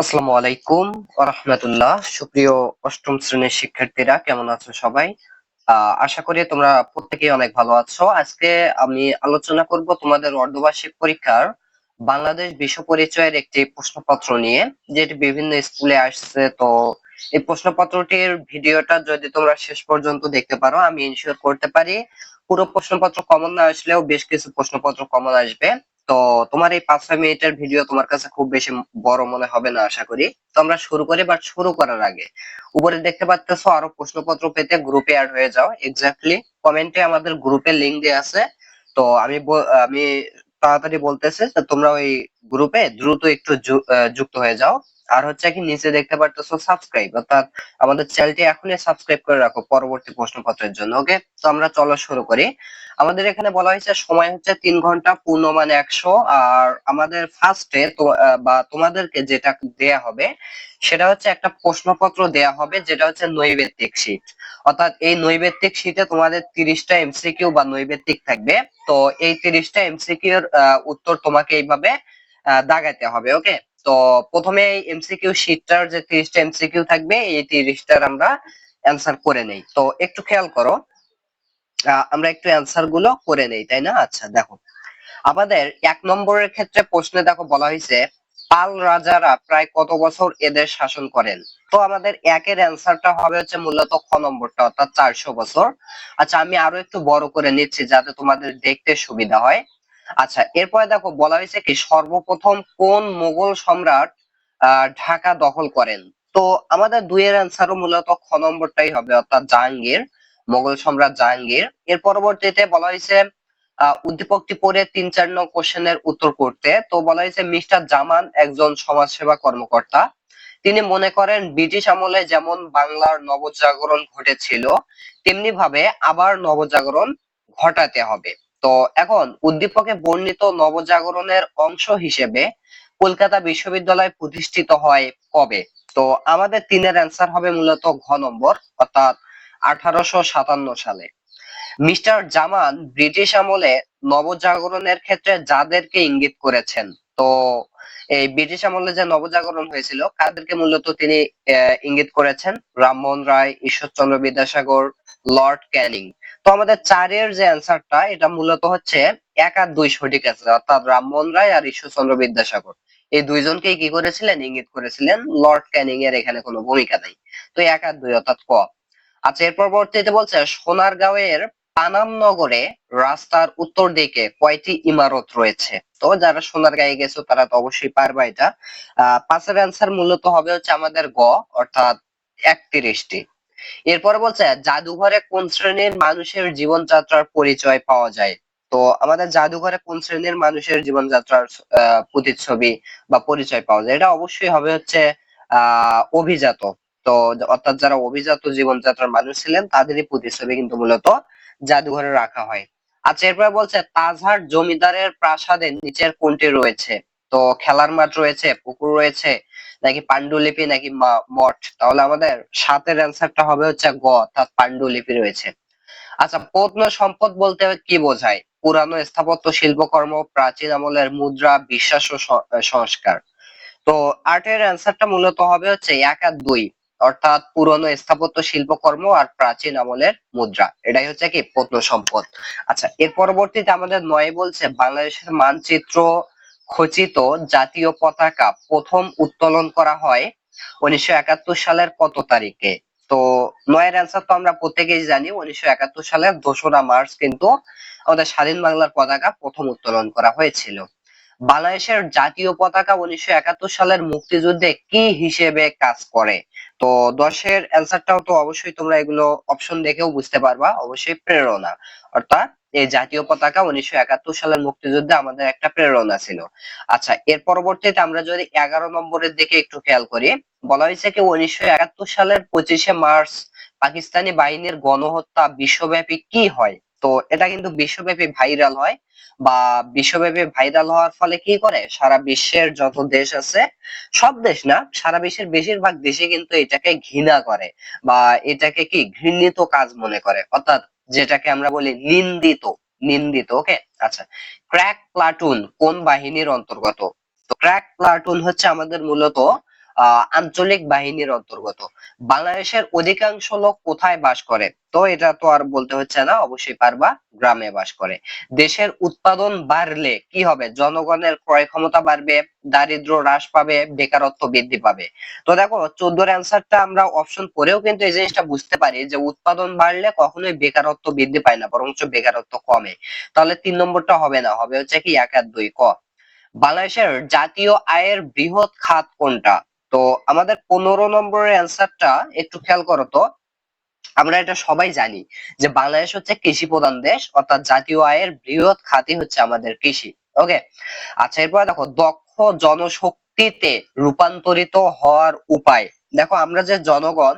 আসসালামু আলাইকুম রহমতুল্লাহ। সুপ্রিয় অষ্টম শ্রেণির শিক্ষার্থীরা, কেমন আছো সবাই? আশা করি তোমরা প্রত্যেকেই অনেক ভালো আছো। আজকে আমি আলোচনা করব তোমাদের অর্ধবার্ষিক পরীক্ষার বাংলাদেশ বিশ্ব পরিচয়ের একটি প্রশ্নপত্র নিয়ে, যেটি বিভিন্ন স্কুলে আসছে। তো এই প্রশ্নপত্রটির ভিডিওটা যদি তোমরা শেষ পর্যন্ত দেখতে পারো, আমি ইনশিওর করতে পারি, পুরো প্রশ্নপত্র কমন না আসলেও বেশ কিছু প্রশ্নপত্র কমন আসবে। তো তোমার এই পাঁচ, ছয় মিনিটের ভিডিও তোমার কাছে খুব বেশি বড় মনে হবে না, আশা করি। তো আমরা শুরু করি বাট শুরু করার আগে। উপরে দেখতে পাচ্ছ আরও প্রশ্নপত্র পেতে গ্রুপে অ্যাড হয়ে যাও। এক্স্যাক্টলি কমেন্টে আমাদের গ্রুপে লিঙ্ক দেওয়া আছে। তো আমি আমি তাড়াতাড়ি বলতেছে তোমরা ওই গ্রুপে দ্রুত একটু যুক্ত হয়ে যাও। আর হচ্ছে কি নিচে দেখতে পাচ্ছ সাবস্ক্রাইব অর্থাৎ আমাদের চ্যানেলটি এখনই সাবস্ক্রাইব করে রাখো পরবর্তী প্রশ্নপত্রের জন্য ওকে তো আমরা চলো শুরু করি। আমাদের এখানে বলা হয়েছে সময় হচ্ছে তিন ঘণ্টা পূর্ণ মানে একশো আর আমাদের ফার্স্টে বা তোমাদেরকে যেটা দেয়া হবে সেটা হচ্ছে একটা প্রশ্নপত্র দেয়া হবে যেটা হচ্ছে নৈবেত্তিক শীট অর্থাৎ এই নৈবেত্তিক শীটে তোমাদের তিরিশটা এমসিকিউ বা নৈবেত্তিক থাকবে তো এই তিরিশটা এমসিকিউ এর আহ, উত্তর তোমাকে এইভাবে দাগাইতে হবে ওকে তো প্রথমে এমসিকিউ শীটটার যে তিরিশটা এমসিকিউ থাকবে, এই তিরিশটার আমরা অ্যান্সার করে নেই। তো একটু খেয়াল করো আমরা একটু অ্যান্সারগুলো করে নেই, তাই না? আচ্ছা দেখো। আমাদের এক নম্বরের ক্ষেত্রে প্রশ্নে দেখো বলা হয়েছে, পাল রাজারা প্রায় কত বছর এদের শাসন করেন? তো আমাদের একের অ্যান্সারটা হবে হচ্ছে মূলত খ নম্বরটা, অর্থাৎ চারশো বছর। আচ্ছা আমি আরও একটু বড় করে নিচ্ছি যাতে তোমাদের দেখতে সুবিধা হয়। আচ্ছা এরপরে দেখো বলা হয়েছে কি, সর্বপ্রথম কোন মোগল সম্রাট ঢাকা দখল করেন? তো আমাদের দুইয়ের অ্যান্সারও মূলত খ নম্বরটাই হবে, অর্থাৎ জাহাঙ্গীর, মোগল সম্রাট জাহাঙ্গীর। এর পরবর্তীতে বলা হয়েছে উদ্দীপকটি পড়ে তিন চার নং কোশ্চেনের উত্তর করতে। তো বলা হয়েছে, মিস্টার জামান একজন সমাজসেবা কর্মকর্তা। তিনি মনে করেন, ব্রিটিশ আমলে যেমন বাংলার নবজাগরণ ঘটেছিল তেমনি ভাবে আবার নবজাগরণ ঘটাতে হবে। তো এখন উদ্দীপকে বর্ণিত নবজাগরণের অংশ হিসেবে কলকাতা বিশ্ববিদ্যালয় প্রতিষ্ঠিত হয় কবে? তো আমাদের তিনের অ্যান্সার হবে মূলত ঘ নম্বর, অর্থাৎ আঠারোশো সাতান্ন সালে। মিস্টার জামান ব্রিটিশ আমলে নবজাগরণের ক্ষেত্রে যাদেরকে ইঙ্গিত করেছেন? তো এই ব্রিটিশ আমলে যে নবজাগরণ হয়েছিল, কাদেরকে মূলত তিনি ইঙ্গিত করেছেন? Rammohan Roy, Ishwarchandra Vidyasagar, Lord Canning. তো আমাদের চারের যে অ্যান্সারটা এটা মূলত হচ্ছে এক আর দুই সঠিক আছে অর্থাৎ রামমোহন রায় আর ঈশ্বরচন্দ্র বিদ্যাসাগর। এই দুইজনকেই কি করেছিলেন? ইঙ্গিত করেছিলেন লর্ড ক্যানিং এর এখানে কোনো ভূমিকা নাই। তো এক আর দুই, অর্থাৎ ক। আচ্ছা এর পরবর্তীতে বলছে, সোনারগাঁওয়ের পানাম নগরে রাস্তার উত্তর দিকে কয়টি ইমারত রয়েছে? তো যারা সোনারগাঁয়ে গেছো, তারা তো অবশ্যই পারবা এটা। আহ, পাঁচের অ্যান্সার মূলত হবে হচ্ছে আমাদের গ, অর্থাৎ একত্রিশটি। এরপরে বলছে, জাদুঘরে কোন শ্রেণির মানুষের জীবনযাত্রার পরিচয় পাওয়া যায়? তো আমাদের জাদুঘরে কোন শ্রেণির মানুষের জীবনযাত্রার প্রতিচ্ছবি বা পরিচয় পাওয়া যায়? এটা অবশ্যই হবে হচ্ছে, আহ, অভিজাত। তো অর্থাৎ যারা অভিজাত জীবনযাত্রার মানুষ ছিলেন, তাদেরই প্রতিচ্ছবি কিন্তু মূলত জাদুঘরে রাখা হয়। আচ্ছা এরপরে বলছে তাজহাট জমিদারের প্রাসাদের নিচের কোনটি রয়েছে? তো খেলার মাঠ রয়েছে, পুকুর রয়েছে, নাকি পাণ্ডুলিপি, নাকি মঠ? তাহলে আমাদের সাতের অ্যান্সারটা হবে হচ্ছে গ, অর্থাৎ পাণ্ডুলিপি রয়েছে। আচ্ছা প্রত্ন সম্পদ বলতে কি বোঝায়? পুরানো স্থাপত্য, শিল্পকর্ম, প্রাচীন আমলের মুদ্রা, বিশ্বাস ও সংস্কার। তো আটের অ্যান্সারটা মূলত হবে হচ্ছে এক আর দুই, অর্থাৎ পুরনো স্থাপত্য, শিল্পকর্ম আর প্রাচীন আমলের মুদ্রা। এটাই হচ্ছে কি প্রত্ন সম্পদ। আচ্ছা এর পরবর্তীতে আমাদের নয় বলছে বাংলাদেশের মানচিত্র খচিত জাতীয় পতাকা প্রথম উত্তোলন করা হয় উনিশশো একাত্তর সালের কত তারিখে? তো নয়ের অ্যান্সার তো আমরা প্রত্যেকেই জানি, উনিশশো একাত্তর সালের দোসরা মার্চ কিন্তু আমাদের স্বাধীন বাংলার পতাকা প্রথম উত্তোলন করা হয়েছিল। বাংলাদেশের জাতীয় পতাকা উনিশশো একাত্তর সালের মুক্তিযুদ্ধে কি হিসেবে কাজ করে? তো দশের অ্যান্সারটাও তো অবশ্যই তোমরা এগুলো অপশন দেখেও বুঝতে পারবা, অবশ্যই প্রেরণা। অর্থাৎ এই জাতীয় পতাকা উনিশশো একাত্তর সালের মুক্তিযুদ্ধে আমাদের একটা প্রেরণা ছিল। আচ্ছা এর পরবর্তীতে আমরা যদি এগারো নম্বরের দিকে একটু খেয়াল করি, বলা হয়েছে কি উনিশশো একাত্তর সালের পঁচিশে মার্চ পাকিস্তানি বাহিনীর গণহত্যা বিশ্বব্যাপী কি হয়? তো এটা কিন্তু বিশ্বব্যাপী ভাইরাল হয় বা বিশ্বব্যাপী ভাইরাল হওয়ার ফলে কি করে? সারা বিশ্বের যত দেশ আছে, সব দেশ না, সারা বিশ্বের বেশিরভাগ দেশে কিন্তু এটাকে ঘৃণা করে বা এটাকে কি ঘৃণিত কাজ মনে করে। অর্থাৎ যেটাকে আমরা বলি নিন্দিত নিন্দিত ওকে আচ্ছা ক্র্যাক প্লাটুন কোন বাহিনীর অন্তর্গত? তো ক্র্যাক প্লাটুন হচ্ছে আমাদের মূলত আঞ্চলিক বাহিনীর অন্তর্গত। বাংলাদেশের অধিকাংশ লোক কোথায় বাস করে? তো এটা তো আর বলতে হচ্ছে না, অবশ্যই পারবা গ্রামে বাস করে। দেশের উৎপাদন বাড়লে কি হবে? জনগণের ক্রয় ক্ষমতা বাড়বে, দারিদ্র হ্রাস পাবে, বেকারত্ব বৃদ্ধি পাবে। তো দেখো, চোদ্দোর অ্যান্সারটা আমরা অপশন পরেও কিন্তু এই জিনিসটা বুঝতে পারি যে উৎপাদন বাড়লে কখনোই বেকারত্ব বৃদ্ধি পায় না, বরঞ্চ বেকারত্ব কমে। তাহলে তিন নম্বরটা হবে না, হবে হচ্ছে কি এক আর দুই, ক। বাংলাদেশের জাতীয় আয়ের বৃহৎ খাত কোনটা? তো আমাদের পনেরো নম্বরের অ্যান্সারটা একটু খেয়াল করো তো। আমরা এটা সবাই জানি যে বাংলাদেশ হচ্ছে কৃষি প্রধান দেশ, অর্থাৎ জাতীয় আয়ের বৃহৎ খাতই হচ্ছে আমাদের কৃষি ওকে আচ্ছা এরপর দেখো, দক্ষ জনশক্তিতে রূপান্তরিত হওয়ার উপায়। দেখো, আমরা যে জনগণ,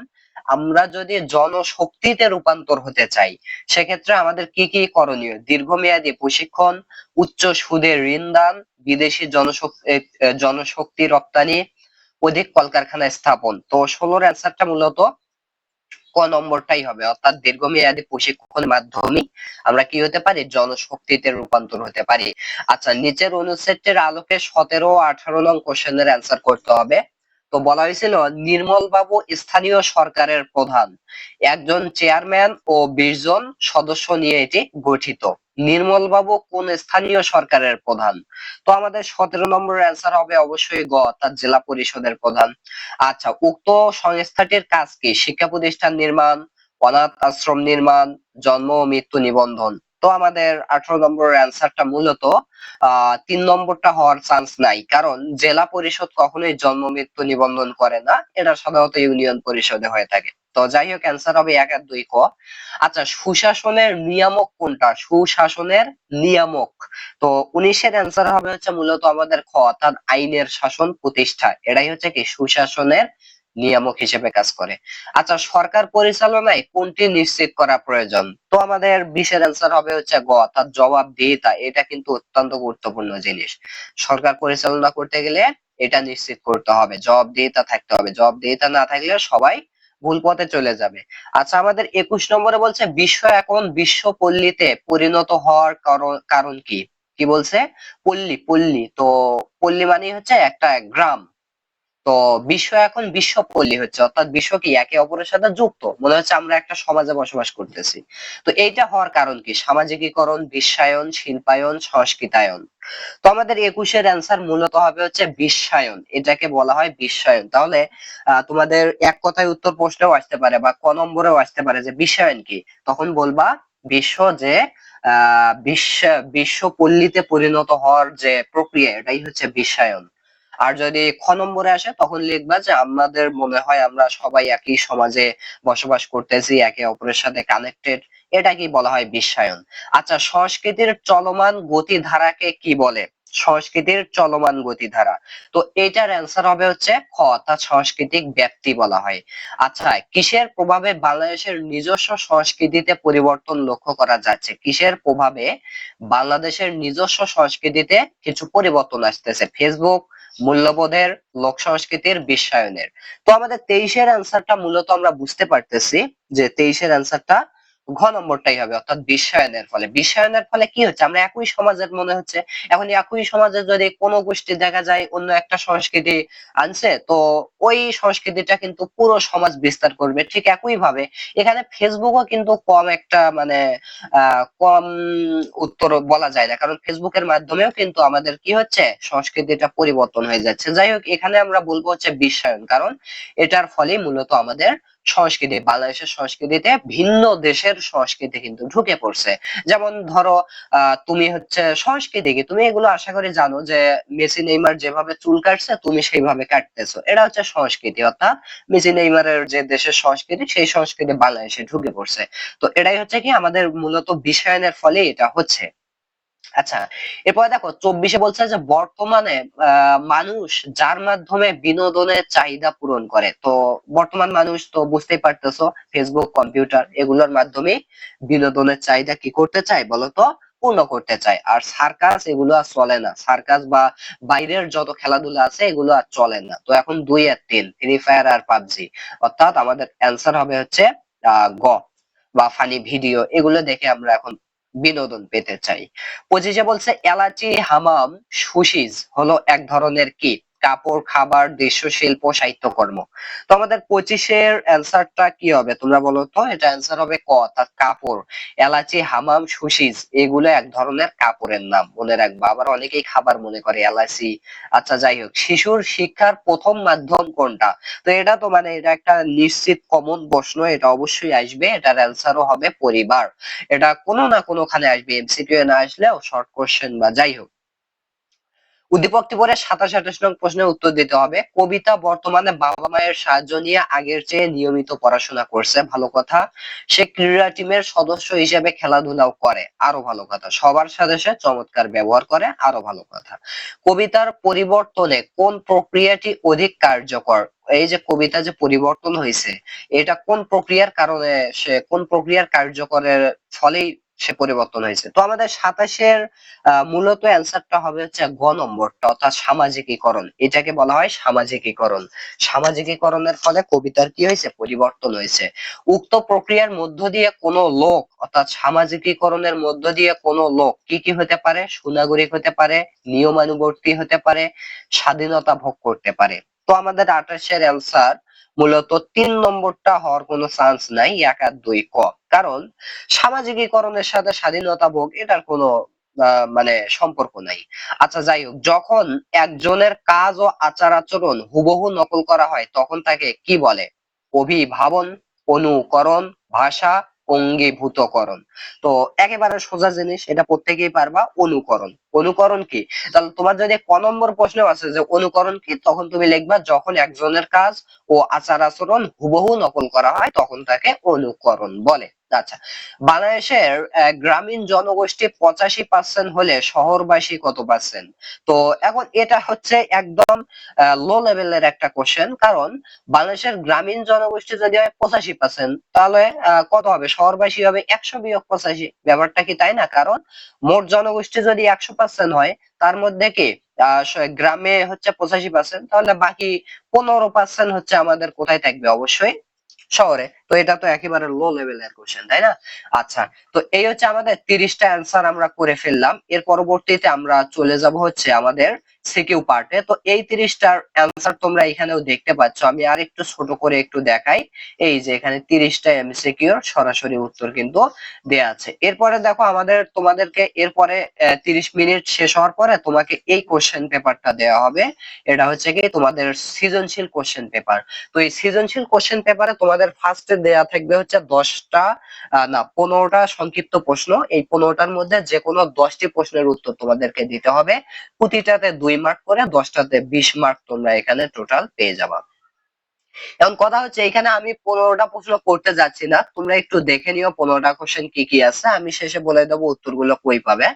আমরা যদি জনশক্তিতে রূপান্তর হতে চাই, সেক্ষেত্রে আমাদের কি কি করণীয়? দীর্ঘমেয়াদী প্রশিক্ষণ, উচ্চ সুদে ঋণ দান, বিদেশি জনশক্তি জনশক্তি রপ্তানি অধিক কলকারখানা স্থাপন। তো ষোলোর অ্যান্সারটা মূলত ক নম্বরটাই হবে, অর্থাৎ দীর্ঘমেয়াদী প্রশিক্ষণের মাধ্যমে আমরা কি হতে পারি? জনশক্তিতে রূপান্তর হতে পারি। আচ্ছা নিচের অনুচ্ছেদটির আলোকে সতেরো আঠারো নং কোশ্চেনের অ্যান্সার করতে হবে। তো বলা হয়েছিল, নির্মল বাবু স্থানীয় সরকারের প্রধান। একজন চেয়ারম্যান ও বিশ জন সদস্য নিয়ে এটি গঠিত। নির্মল বাবু কোন স্থানীয় সরকারের প্রধান? তো আমাদের সতেরো নম্বরের অ্যান্সার হবে অবশ্যই গ অর্থাৎ জেলা পরিষদের প্রধান। আচ্ছা উক্ত সংস্থাটির কাজ কি? শিক্ষা প্রতিষ্ঠান নির্মাণ, অনাথ আশ্রম নির্মাণ, জন্ম ও মৃত্যু নিবন্ধন। তো আমাদের আঠারো নম্বরের অ্যান্সারটা মূলত তিন নম্বরটা হওয়ার চান্স নাই। কারণ জেলা পরিষদ কখনোই জন্ম, মৃত্যু, নিবন্ধন করে না। এটা সাধারণত ইউনিয়ন পরিষদে হয়ে থাকে। তো যাই হোক অ্যান্সার হবে এক আর দুই ক। আচ্ছা সুশাসনের নিয়ামক কোনটা? সুশাসনের নিয়ামক। তো উনিশের অ্যান্সার হবে হচ্ছে মূলত আমাদের খ, অর্থাৎ আইনের শাসন প্রতিষ্ঠা। এটাই হচ্ছে কি? সুশাসনের নিয়ামক হিসেবে কাজ করে। আচ্ছা সরকার পরিচালনায় কোনটি নিশ্চিত করা প্রয়োজন? আমাদের বিশের অ্যান্সার হবে হচ্ছে গ অর্থাৎ জবাবদিহিতা। এটা কিন্তু অত্যন্ত গুরুত্বপূর্ণ জিনিস। সরকার পরিচালনা করতে গেলে এটা নিশ্চিত করতে হবে। জবাবদিহিতা থাকতে হবে। জবাবদিহিতা না থাকলে সবাই ভুল পথে চলে যাবে। আচ্ছা আমাদের একুশ নম্বরে বলছে, বিশ্ব এখন বিশ্ব পল্লীতে পরিণত হওয়ার কারণ কারণ কি? কি বলছে? পল্লী পল্লী। তো পল্লী মানে হচ্ছে একটা গ্রাম। তো বিশ্ব এখন বিশ্ব পল্লী হচ্ছে, অর্থাৎ বিশ্ব কি একে অপরের সাথে যুক্ত। মনে হচ্ছে আমরা একটা সমাজে বসবাস করতেছি। তো এইটা হওয়ার কারণ কি? সামাজিকীকরণ, বিশ্বায়ন, শিল্পায়ন, সংস্কৃতায়ন। তো আমাদের একুশের অ্যান্সার মূলত হবে হচ্ছে বিশ্বায়ন। এটাকে বলা হয় বিশ্বায়ন। তাহলে তোমাদের এক কথায় উত্তর প্রশ্নেও আসতে পারে বা ক নম্বরেও আসতে পারে যে বিশ্বায়ন কি? তখন বলবা, বিশ্ব যে আহ বিশ্ব, বিশ্বপল্লীতে পরিণত হওয়ার যে প্রক্রিয়া, এটাই হচ্ছে বিশ্বায়ন। আর যদি খ নম্বরে আসে, তখন লিখবা যে আমাদের মনে হয় আমরা সবাই একই সমাজে বসবাস করতেছি, একে অপরের সাথে কানেক্টেড এটাকে বলা হয় বিশ্বায়ন? আচ্ছা সংস্কৃতির চলমান গতিধারাকে কি বলে? সংস্কৃতির চলমান গতিধারা। তো এটার অ্যান্সার হবে হচ্ছে খ, অর্থাৎ সাংস্কৃতিক ব্যাপ্তি বলা হয়। আচ্ছা কিসের প্রভাবে বাংলাদেশের নিজস্ব সংস্কৃতিতে পরিবর্তন লক্ষ্য করা যাচ্ছে? কিসের প্রভাবে বাংলাদেশের নিজস্ব সংস্কৃতিতে কিছু পরিবর্তন আসতেছে? ফেসবুক মূল্যবোধের, লোক সংস্কৃতির বিশ্বায়নের। তো আমাদের তেইশের অ্যান্সারটা মূলত আমরা বুঝতে পারতেছি যে তেইশের অ্যান্সারটা ঘ নম্বরটাই হবে, অর্থাৎ বিশ্বায়নের ফলে। বিশ্বায়নের ফলে কি হচ্ছে? আমরা একই সমাজের মনে হচ্ছে। এখন একই সমাজে যদি কোনো গোষ্ঠী দেখা যায়, অন্য একটা সংস্কৃতি আনছে, তো ওই সংস্কৃতিটা কিন্তু পুরো সমাজ বিস্তার করবে ঠিক একই ভাবে এখানে ফেসবুকও কিন্তু কম একটা মানে কম উত্তর বলা যায় না। কারণ ফেসবুকের মাধ্যমেও কিন্তু আমাদের কি হচ্ছে? সংস্কৃতিটা পরিবর্তন হয়ে যাচ্ছে। যাই হোক, এখানে আমরা বলব হচ্ছে বিশ্বায়ন। কারণ এটার ফলে মূলত আমাদের সংস্কৃতি, বাংলাদেশের সংস্কৃতিতে ভিন্ন দেশের সংস্কৃতি কিন্তু ঢুকে পড়ছে। যেমন ধরো তুমি হচ্ছে সংস্কৃতি কি? তুমি এগুলো আশা করি জানো যে, মেসি, নেইমার যেভাবে চুল কাটছে, তুমি সেইভাবে কাটতেছো। এটা হচ্ছে সংস্কৃতি, অর্থাৎ মেসি, নেইমারের যে দেশের সংস্কৃতি, সেই সংস্কৃতি বাংলাদেশে ঢুকে পড়ছে। তো এটাই হচ্ছে কি আমাদের মূলত বিশ্বায়নের ফলে এটা হচ্ছে। আচ্ছা এরপরে দেখো, চব্বিশে বলছে যে বর্তমানে মানুষ যার মাধ্যমে বিনোদনের চাহিদা পূরণ করে, তো বর্তমান মানুষ তো বুঝতেই পারতেছো ফেসবুক কম্পিউটার এগুলোর মাধ্যমে বিনোদনের চাহিদা কি করতে চায় বলতো? পূর্ণ করতে চায়, আর সার্কাস এগুলো আর চলে না সার্কাস বা বাইরের যত খেলাধুলা আছে এগুলো আর চলে না, তো এখন দুই আর তিন ফ্রি ফায়ার আর পাবজি, অর্থাৎ আমাদের অ্যান্সার হবে হচ্ছে গ, বা ফানি ভিডিও এগুলো দেখে আমরা এখন বিনোদন পেতে চাই। পঁচিশে বলছে এলাচি হামাম সুশিজ হলো এক ধরনের কি কাপড়, খাবার, দৃশ্য শিল্প, সাহিত্যকর্ম। তো আমাদের পঁচিশের অ্যান্সারটা কি হবে তোমরা বলো তো? এটা অ্যান্সার হবে ক, অর্থাৎ কাপড়। এলাচি, হামাম, সুশিজ, এগুলো এক ধরনের কাপড়ের নাম, মনে রাখবা। আবার অনেকেই খাবার মনে করে এলাচি। আচ্ছা যাই হোক, শিশুর শিক্ষার প্রথম মাধ্যম কোনটা? তো এটা তো মানে এটা একটা নিশ্চিত কমন প্রশ্ন, এটা অবশ্যই আসবে। এটার অ্যান্সারও হবে পরিবার। এটা কোনো না কোনোখানে আসবে। এমসিকিউ না আসলেও শর্ট কোশ্চেন বা যাই হোক। উদ্দীপকটি পরে সাতাশ আঠাশ নং প্রশ্নের উত্তর দিতে হবে। কবিতা বর্তমানে বাবা মায়ের সাহায্য নিয়ে আগের চেয়ে নিয়মিত পড়াশোনা করছে। ভালো কথা। সে ক্রীড়া টিমের সদস্য হিসেবে খেলাধুলাও করে। আরও ভালো কথা। সবার সাথে সে চমৎকার ব্যবহার করে। আরও ভালো কথা। কবিতার পরিবর্তনে কোন প্রক্রিয়াটি অধিক কার্যকর? এই যে কবিতা যে পরিবর্তন হয়েছে এটা কোন প্রক্রিয়ার কারণে সে কোন প্রক্রিয়ার কার্যকরের ফলেই সে পরিবর্তন হয়েছে। তো আমাদের সাতাশের মূলত অ্যান্সারটা হবে হচ্ছে গ নম্বরটা, অর্থাৎ সামাজিকীকরণ। এটাকে বলা হয় সামাজিকীকরণ। সামাজিকীকরণের ফলে কবিতার কি হয়েছে? পরিবর্তন হয়েছে। উক্ত প্রক্রিয়ার মধ্য দিয়ে কোন লোক, অর্থাৎ সামাজিকীকরণের মধ্য দিয়ে কোন লোক কি কি হতে পারে? সুনাগরিক হতে পারে, নিয়মানুবর্তী হতে পারে, স্বাধীনতা ভোগ করতে পারে। তো আমাদের আঠাশের অ্যান্সার মূলত তিন নম্বরটা হওয়ার কোনো চান্স নাই, এক আর দুই ক। কারণ সামাজিকীকরণের সাথে স্বাধীনতা ভোগ, এটার কোনো মানে সম্পর্ক নাই। আচ্ছা যাই হোক, যখন একজনের কাজ ও আচার আচরণ হুবহু নকল করা হয়, তখন তাকে কি বলে? অভিভাবন, অনুকরণ, ভাষা, অঙ্গীভূতকরণ। তো একেবারে সোজা জিনিস, এটা প্রত্যেকেই পারবা, অনুকরণ। অনুকরণ কি? তাহলে তোমার যদি ক নম্বর প্রশ্ন আছে যে অনুকরণ কি, তখন তুমি লিখবা, যখন একজনের কাজ ও আচার আচরণ হুবহু নকল করা হয়, তখন তাকে অনুকরণ বলে। আচ্ছা বাংলাদেশের গ্রামীণ জনগোষ্ঠী পঁচাশি পার্সেন্ট হলে শহরবাসী কত পার্সেন্ট তো এখন এটা হচ্ছে একদম লো লেভেলের একটা কোশ্চেন কারণ বাংলাদেশের গ্রামীণ জনগোষ্ঠী যদি হয় পঁচাশি পার্সেন্ট তাহলে কত হবে? শহরবাসী হবে একশো বিয়োগ পঁচাশি। ব্যাপারটা কি তাই না? কারণ মোট জনগোষ্ঠী যদি একশো পার্সেন্ট হয়, তার মধ্যে কি গ্রামে হচ্ছে পঁচাশি পার্সেন্ট তাহলে বাকি পনেরো পার্সেন্ট হচ্ছে আমাদের কোথায় থাকবে? অবশ্যই শহরে। তো এটা তো একেবারে লো লেভেলের কোশ্চেন তাই না? আচ্ছা তো এই হচ্ছে আমাদের তিরিশটা অ্যান্সার আমরা করে ফেললাম। এর পরবর্তীতে আমরা চলে যাব হচ্ছে আমাদের সিকিউ পার্টে তো এই তিরিশটার অ্যান্সার তোমরা এখানেও দেখতে পাচ্ছ। আমি আর একটু ছোট করে একটু দেখাই। এই যে এখানে তিরিশটা এমসিকিউর সরাসরি উত্তর কিন্তু দেয়া আছে। এরপরে দেখো আমাদের, তোমাদেরকে এরপরে তিরিশ মিনিট শেষ হওয়ার পরে তোমাকে এই কোশ্চেন পেপারটা দেওয়া হবে। এটা হচ্ছে কি তোমাদের সৃজনশীল কোশ্চেন পেপার তো এই সৃজনশীল কোশ্চেন পেপারে তোমাদের ফার্স্টে দেয়া থাকবে হচ্ছে দশটা না, পনেরোটা সংক্ষিপ্ত প্রশ্ন। এই পনেরোটার মধ্যে যে কোনো দশটি প্রশ্নের উত্তর তোমাদেরকে দিতে হবে। প্রতিটাতে দুই মার্ক করে, দশটাতে বিশ মার্ক তোমরা এখানে টোটাল পেয়ে যাবা। এখন কথা হচ্ছে, এখানে আমি পনেরোটা প্রশ্ন করতে যাচ্ছি না। তোমরা একটু দেখে নিও পনেরোটা কোশ্চেন কি কি আছে। আমি শেষে বলে দেবো উত্তরগুলো কই পাবে।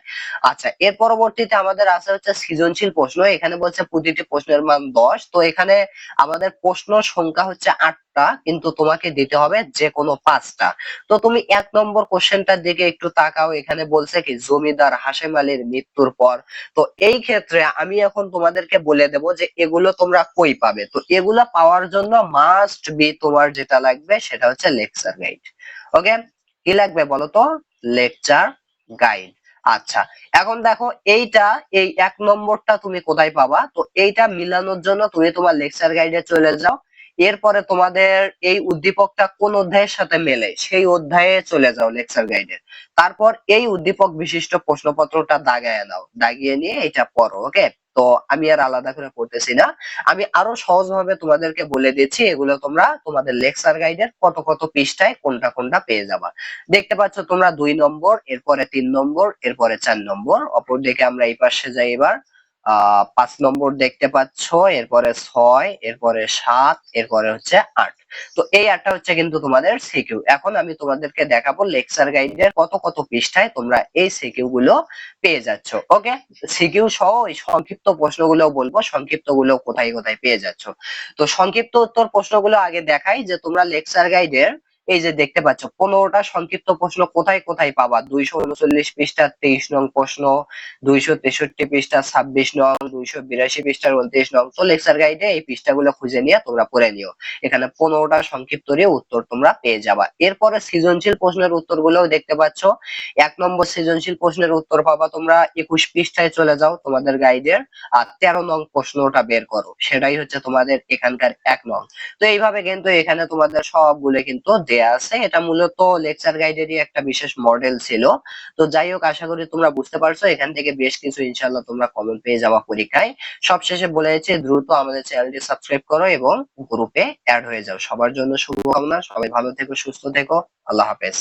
আচ্ছা এর পরবর্তীতে আমাদের আছে হচ্ছে সৃজনশীল প্রশ্ন। এখানে বলছে প্রতিটি প্রশ্নের মান দশ। তো এখানে আমাদের প্রশ্ন সংখ্যা হচ্ছে আটটা, কিন্তু তোমাকে দিতে হবে যে কোনো পাঁচটা। তো তুমি এক নম্বর কোশ্চেনটার দিকে একটু তাকাও। এখানে বলছে কি, জমিদার হাসেম আলীর মৃত্যুর পর। তো এই ক্ষেত্রে আমি এখন তোমাদেরকে বলে দেব যে এগুলো তোমরা কই পাবে। তো এগুলো পাওয়ার জন্য মাস্ট বি তোমার যেটা লাগবে সেটা হচ্ছে লেকচার গাইড ওকে কি লাগবে বলো তো লেকচার গাইড আচ্ছা এখন দেখো এইটা, এই এক নম্বরটা তুমি কোথায় পাবা? তো এইটা মিলানোর জন্য তুমি তোমার লেকচার গাইডে চলে যাও। এরপরে তোমাদের এই উদ্দীপকটা কোন অধ্যায়ের সাথে মেলে? সেই অধ্যায়ে চলে যাও লেকচার গাইডে তারপর এই উদ্দীপক বিশিষ্ট প্রশ্নপত্রটা দাগায় নাও। দাগিয়ে নিয়ে এটা পড়ো ওকে তো আমি আর আলাদা করে পড়তেছি না। আমি আরও সহজভাবে তোমাদেরকে বলে দিচ্ছি, এগুলো তোমরা তোমাদের লেকচার গাইডের কত কত পৃষ্ঠায় কোনটা কোনটা পেয়ে যাবা। দেখতে পাচ্ছ তোমরা দুই নম্বর, এরপরে তিন নম্বর, এরপরে চার নম্বর অপর দিকে আমরা এই পাশে যাই এবার। পাঁচ নম্বর দেখতে পাচ্ছ, এরপরে ছয়, এরপরে সাত, এরপরে হচ্ছে আট। তো এই আটটা হচ্ছে কিন্তু তোমাদের সিকিউ। এখন আমি তোমাদেরকে দেখাবো লেকচার গাইডের কত কত পৃষ্ঠায় তোমরা এই সিকিউ গুলো পেয়ে যাচ্ছ, ওকে? সিকিউ সহ এই সংক্ষিপ্ত প্রশ্নগুলো বলব, সংক্ষিপ্তগুলো কোথায় কোথায় পেয়ে যাচ্ছ। তো সংক্ষিপ্ত উত্তর প্রশ্নগুলো আগে দেখাই যে তোমরা লেকচার গাইডের এই যে দেখতে পাচ্ছ, পনেরোটা সংক্ষিপ্ত প্রশ্ন কোথায় কোথায় পাবা? দুইশো উনচল্লিশ পৃষ্ঠা তেইশ নং প্রশ্ন, দুইশো তেষট্টি পৃষ্ঠা ছাব্বিশ নং, দুইশো বিরাশি পৃষ্ঠার উনত্রিশ নং। তো লেকচার গাইডে এই পৃষ্ঠাগুলো খুঁজে নিয়ে তোমরা পড়ে নিও। এখানে পনেরোটা সংক্ষিপ্তরই উত্তর তোমরা পেয়ে যাবা। এরপরে সৃজনশীল প্রশ্নের উত্তরগুলোও দেখতে পাচ্ছ। এক নম্বর সৃজনশীল প্রশ্নের উত্তর পাবা তোমরা, একুশ পৃষ্ঠায় চলে যাও তোমাদের গাইডের আর তেরো নং প্রশ্নটা বের করো। সেটাই হচ্ছে তোমাদের এখানকার এক নং। তো এইভাবে কিন্তু এখানে তোমাদের সবগুলো কিন্তু দেয়া আছে, এটা মূলত লেকচার গাইডেরই একটা বিশেষ মডেল ছিল। তো যাই হোক, আশা করি তোমরা বুঝতে পারছ, এখান থেকে বেশ কিছু ইনশাল্লাহ তোমরা কমন পেয়ে যাওয়া পরীক্ষায়। সবশেষে বলে যাচ্ছে দ্রুত আমাদের চ্যানেলটি সাবস্ক্রাইব করো এবং গ্রুপে অ্যাড হয়ে যাও। সবার জন্য শুভকামনা, সবাই ভালো থেকো, সুস্থ থেকো, আল্লাহ হাফেজ।